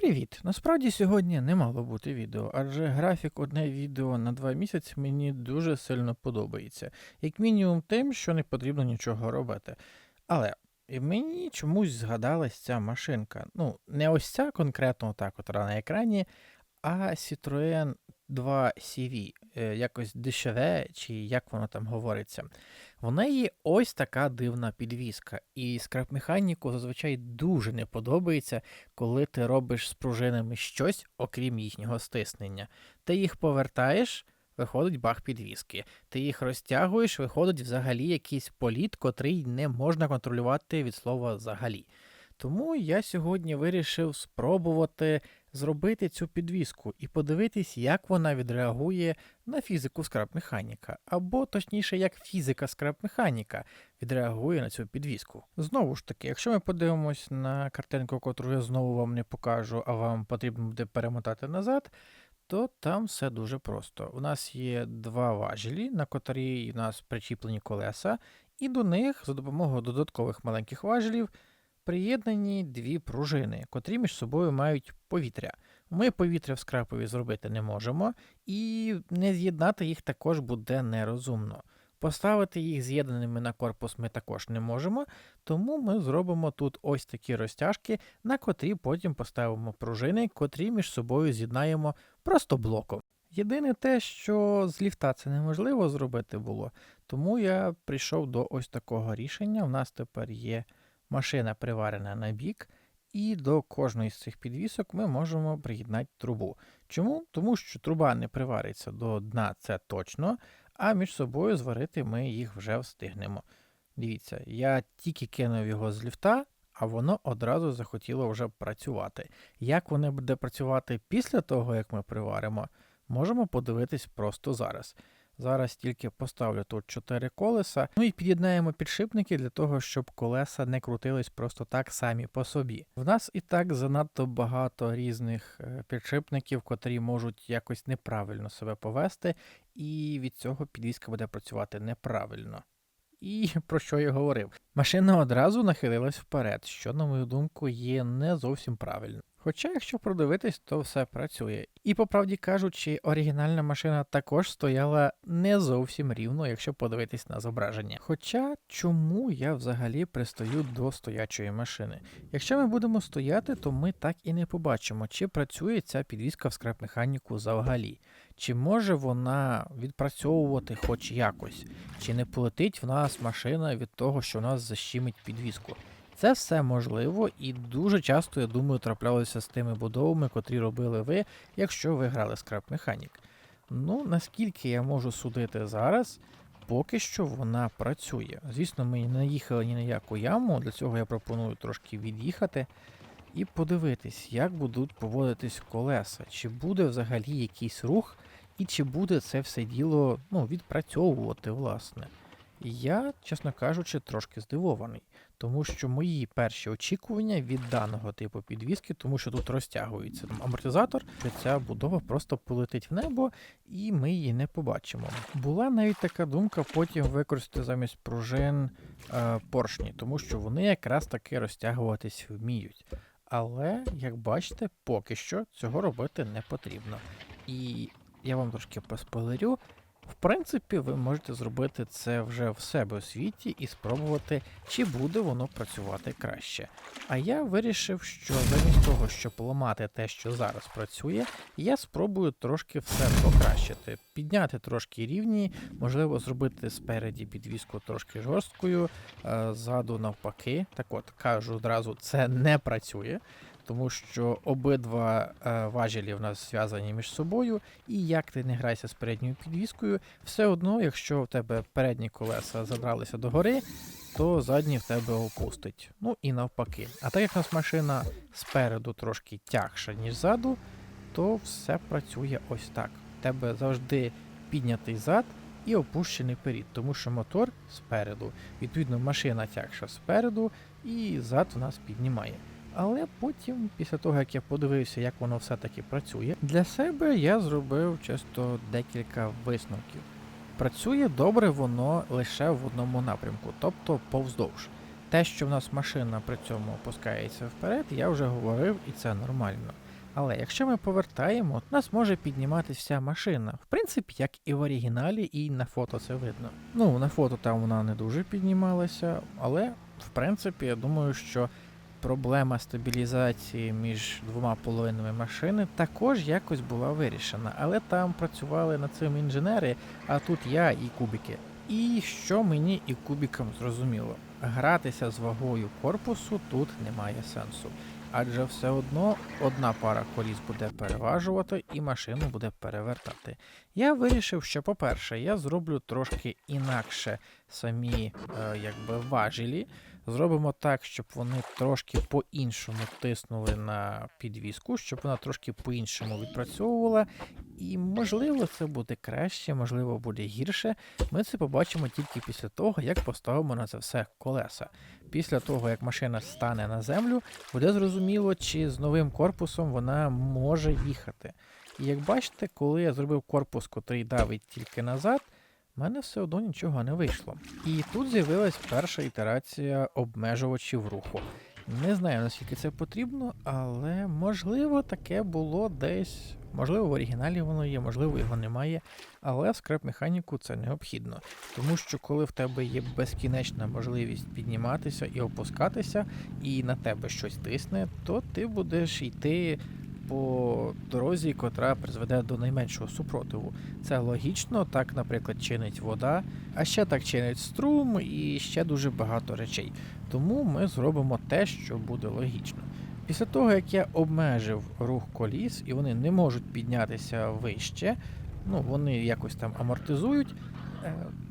Привіт! Насправді сьогодні не мало бути відео, адже графік одне відео на два місяці мені дуже сильно подобається. Як мінімум тим, що не потрібно нічого робити. Але мені чомусь згадалась ця машинка. Ну, не ось ця конкретно так, от на екрані, а Citroën 2 CV, е, якось дешеве, чи як воно там говориться. В неї ось така дивна підвіска, і скраб-механіку зазвичай дуже не подобається, коли ти робиш з пружинами щось, окрім їхнього стиснення. Ти їх повертаєш, виходить баг підвіски. Ти їх розтягуєш, виходить взагалі якийсь політ, котрий не можна контролювати від слова взагалі. Тому я сьогодні вирішив спробувати зробити цю підвіску і подивитись, як вона відреагує на фізику скраб-механіка, або точніше, як фізика скраб-механіка відреагує на цю підвіску. Знову ж таки, якщо ми подивимось на картинку, яку я знову вам не покажу, а вам потрібно буде перемотати назад. То там все дуже просто. У нас є два важелі, на котрі у нас причіплені колеса, і до них за допомогою додаткових маленьких важелів приєднані дві пружини, котрі між собою мають повітря. Ми повітря в скрапові зробити не можемо, і не з'єднати їх також буде нерозумно. Поставити їх з'єднаними на корпус ми також не можемо, тому ми зробимо тут ось такі розтяжки, на котрі потім поставимо пружини, котрі між собою з'єднаємо просто блоком. Єдине те, що з ліфта це неможливо зробити було, тому я прийшов до ось такого рішення. У нас тепер є машина приварена на бік, і до кожної з цих підвісок ми можемо приєднати трубу. Чому? Тому що труба не привариться до дна, це точно, а між собою зварити ми їх вже встигнемо. Дивіться, я тільки кинув його з ліфта, а воно одразу захотіло вже працювати. Як воно буде працювати після того, як ми приваримо, можемо подивитись просто зараз. Зараз тільки поставлю тут 4 колеса. Ну і під'єднаємо підшипники для того, щоб колеса не крутились просто так самі по собі. В нас і так занадто багато різних е, підшипників, котрі можуть якось неправильно себе повести, і від цього підвізка буде працювати неправильно. І про що я говорив? Машина одразу нахилилась вперед, що, на мою думку, є не зовсім правильно. Хоча, якщо продивитись, то все працює. І по правді кажучи, оригінальна машина також стояла не зовсім рівно, якщо подивитись на зображення. Хоча чому я взагалі пристаю до стоячої машини? Якщо ми будемо стояти, то ми так і не побачимо, чи працює ця підвізка в скраб-механіку взагалі. Чи може вона відпрацьовувати хоч якось, чи не полетить в нас машина від того, що в нас защимить підвізку. Це все можливо і дуже часто, я думаю, траплялося з тими будовами, котрі робили ви, якщо ви грали Scrap Mechanic. Ну, наскільки я можу судити зараз, поки що вона працює. Звісно, ми не їхали ні на яку яму, для цього я пропоную трошки від'їхати і подивитись, як будуть поводитись колеса, чи буде взагалі якийсь рух, і чи буде це все діло ну, відпрацьовувати, власне. Я, чесно кажучи, трошки здивований, тому що мої перші очікування від даного типу підвіски, тому що тут розтягується амортизатор, що ця будова просто полетить в небо, і ми її не побачимо. Була навіть така думка потім використати замість пружин е, поршні, тому що вони якраз таки розтягуватись вміють. Але, як бачите, поки що цього робити не потрібно. І я вам трошки поспойлерю, в принципі, ви можете зробити це вже в себе у світі і спробувати, чи буде воно працювати краще. А я вирішив, що замість того, щоб ламати те, що зараз працює, я спробую трошки все покращити, підняти трошки рівні, можливо, зробити спереді підвіску трошки жорсткою, ззаду навпаки. Так от кажу одразу, це не працює тому що обидва е, важелі в нас зв'язані між собою, і як ти не грайся з передньою підвіскою, все одно, якщо в тебе передні колеса забралися догори, то задні в тебе опустить. Ну і навпаки. А так як у нас машина спереду трошки тягша, ніж ззаду, то все працює ось так. У тебе завжди піднятий зад. І опущений перед, тому що мотор спереду. Відповідно, машина тягша спереду, і зад у нас піднімає. Але потім, після того, як я подивився, як воно все-таки працює, для себе я зробив чисто декілька висновків. Працює добре воно лише в одному напрямку, тобто повздовж. Те, що в нас машина при цьому опускається вперед, я вже говорив, і це нормально. Але якщо ми повертаємо, нас може підніматися вся машина. В принципі, як і в оригіналі, і на фото це видно. Ну, на фото там вона не дуже піднімалася, але в принципі, я думаю, що проблема стабілізації між двома половинами машини також якось була вирішена. Але там працювали над цим інженери, а тут я і кубики. І що мені і кубікам зрозуміло, гратися з вагою корпусу тут немає сенсу. Адже все одно одна пара коліс буде переважувати і машину буде перевертати. Я вирішив, що, по-перше, я зроблю трошки інакше самі е, якби важелі. Зробимо так, щоб вони трошки по-іншому тиснули на підвіску, щоб вона трошки по-іншому відпрацьовувала. І можливо це буде краще, можливо, буде гірше. Ми це побачимо тільки після того, як поставимо на це все колеса. Після того, як машина стане на землю, буде зрозуміло, чи з новим корпусом вона може їхати. І як бачите, коли я зробив корпус, котрий давить тільки назад, в мене все одно нічого не вийшло. І тут з'явилась перша ітерація обмежувачів руху. Не знаю, наскільки це потрібно, але можливо таке було десь. Можливо, в оригіналі воно є, можливо, його немає, але в скрап-механіку це необхідно. Тому що коли в тебе є безкінечна можливість підніматися і опускатися, і на тебе щось тисне, то ти будеш йти по дорозі, котра призведе до найменшого супротиву. Це логічно, так, наприклад, чинить вода, а ще так чинить струм і ще дуже багато речей. Тому ми зробимо те, що буде логічно. Після того, як я обмежив рух коліс і вони не можуть піднятися вище, ну вони якось там амортизують.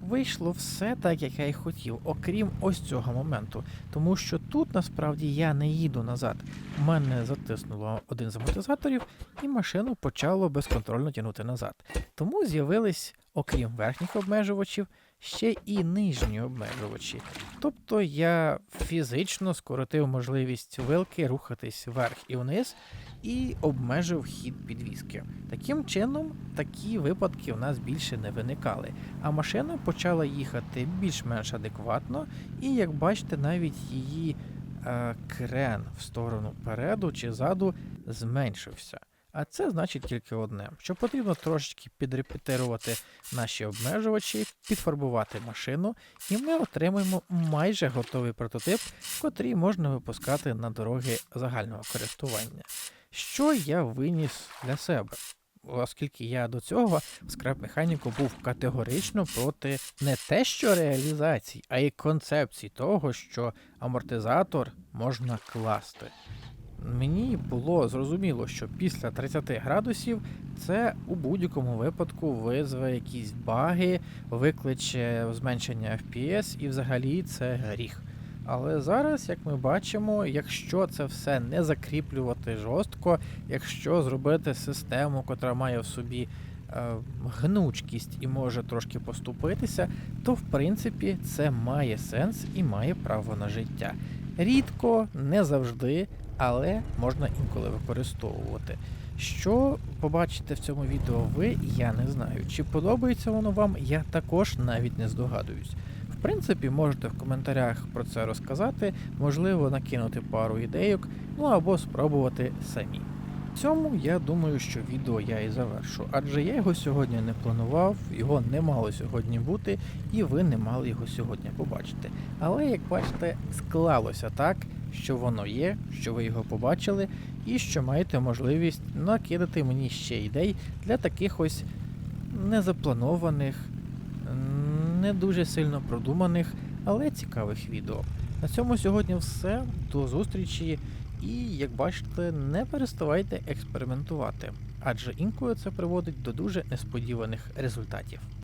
Вийшло все так, як я і хотів, окрім ось цього моменту. Тому що тут насправді я не їду назад. Мене затиснуло один з амортизаторів, і машину почало безконтрольно тягнути назад. Тому з'явились, окрім верхніх обмежувачів, ще і нижні обмежувачі. Тобто я фізично скоротив можливість вилки рухатись вверх і вниз і обмежив хід підвіски. Таким чином, такі випадки у нас більше не виникали, а машина почала їхати більш-менш адекватно, і як бачите, навіть її е, крен в сторону переду чи заду зменшився. А це значить тільки одне: що потрібно трошечки підрепетирувати наші обмежувачі, підфарбувати машину, і ми отримаємо майже готовий прототип, котрий можна випускати на дороги загального користування. Що я виніс для себе? Оскільки я до цього в скрап-механіку був категорично проти не те, що реалізацій, а й концепції того, що амортизатор можна класти. Мені було зрозуміло, що після 30 градусів це у будь-якому випадку визве якісь баги, викличе зменшення FPS і взагалі це гріх. Але зараз, як ми бачимо, якщо це все не закріплювати жорстко, якщо зробити систему, котра має в собі е, гнучкість і може трошки поступитися, то в принципі це має сенс і має право на життя. Рідко, не завжди, але можна інколи використовувати. Що побачите в цьому відео ви, я не знаю. Чи подобається воно вам, я також навіть не здогадуюсь. Принципі, можете в коментарях про це розказати, можливо, накинути пару ідейок, ну або спробувати самі. В цьому я думаю, що відео я і завершу, адже я його сьогодні не планував, його не мало сьогодні бути, і ви не мали його сьогодні побачити. Але як бачите, склалося так, що воно є, що ви його побачили, і що маєте можливість накидати мені ще ідей для таких ось незапланованих, не дуже сильно продуманих, але цікавих відео. На цьому сьогодні все. До зустрічі. І, як бачите, не переставайте експериментувати, адже інколи це приводить до дуже несподіваних результатів.